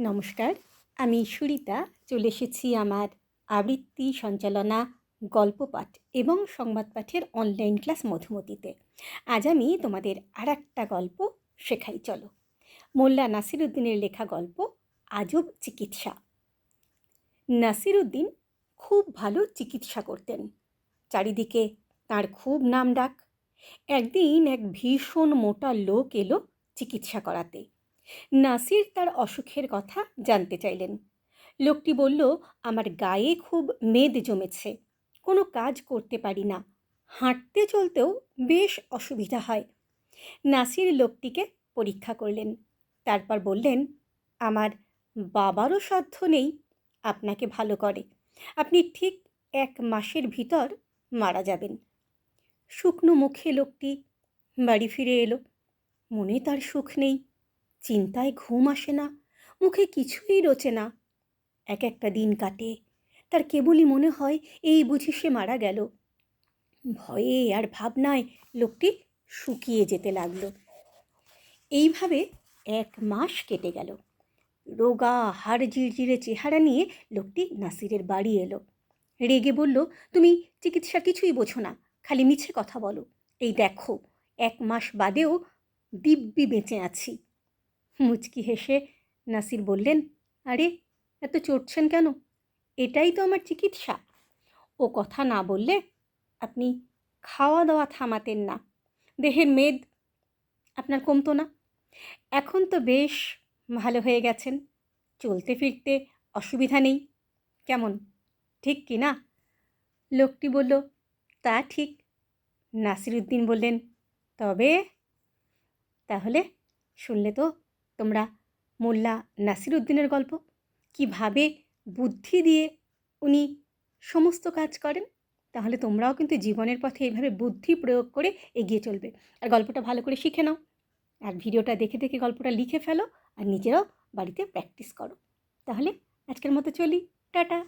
নমস্কার, আমি সুরিতা, চলে এসেছি আমার আবৃত্তি সঞ্চালনা, গল্প পাঠ এবং সংবাদ পাঠের অনলাইন ক্লাস মধুমতিতে। আজ আমি তোমাদের আর একটা গল্প শেখাই, চলো। মোল্লা নাসিরুদ্দিনের লেখা গল্প, আজব চিকিৎসা। নাসিরুদ্দিন খুব ভালো চিকিৎসা করতেন। চারিদিকে তার খুব নাম ডাক। একদিন এক ভীষণ মোটা লোক এলো চিকিৎসা করাতে। নাসির তার অসুখের কথা জানতে চাইলেন। লোকটি বলল, আমার গায়ে খুব মেদ জমেছে, কোনো কাজ করতে পারি না, হাঁটতে চলতেও বেশ অসুবিধা হয়। নাসির লোকটিকে পরীক্ষা করলেন, তারপর বললেন, আমার বাবারও সাধ্য নেই, আপনাকে ভালো করে, আপনি ঠিক এক মাসের ভিতর মারা যাবেন। শুকনো মুখে লোকটি বাড়ি ফিরে এলো, মনে তার সুখ নেই। চিন্তায় ঘুম আসে না, মুখে কিছুই রোচে না। এক একটা দিন কাটে, তার কেবলই মনে হয় এই বুঝি সে মারা গেল। ভয়ে আর ভাবনায় লোকটি শুকিয়ে যেতে লাগল। এইভাবে এক মাস কেটে গেল। রোগা, হাড় জিরজিরে চেহারা নিয়ে লোকটি নাসিরের বাড়ি এলো। রেগে বলল, তুমি চিকিৎসা কিছুই বোঝো না, খালি মিছে কথা বলো। এই দেখো, এক মাস বাদেও দিব্যি বেঁচে আছি। মুচকি হেসে নাসির বললেন, আরে, এত চড়ছেন কেন? এটাই তো আমার চিকিৎসা। ও কথা না বললে আপনি খাওয়া দাওয়া থামাতেন না। দেহের মেদ আপনার কমতো না। এখন তো বেশ ভালো হয়ে গেছেন। চলতে ফিরতে অসুবিধা নেই। কেমন, ঠিক কি না? লোকটি বলল, তা ঠিক। নাসিরুদ্দিন বললেন, তবে তাহলে শুনলে তো তোমরা মোল্লা নাসিরুদ্দিনের গল্প কীভাবে বুদ্ধি দিয়ে উনি সমস্ত কাজ করেন, তাহলে তোমরাও কিন্তু জীবনের পথে এইভাবে বুদ্ধি প্রয়োগ করে এগিয়ে চলবে। আর গল্পটা ভালো করে শিখে নাও। আর ভিডিওটা দেখে দেখে গল্পটা লিখে ফেলো আর নিজেরাও বাড়িতে প্র্যাকটিস করো। তাহলে আজকের মতো চলি। টাটা।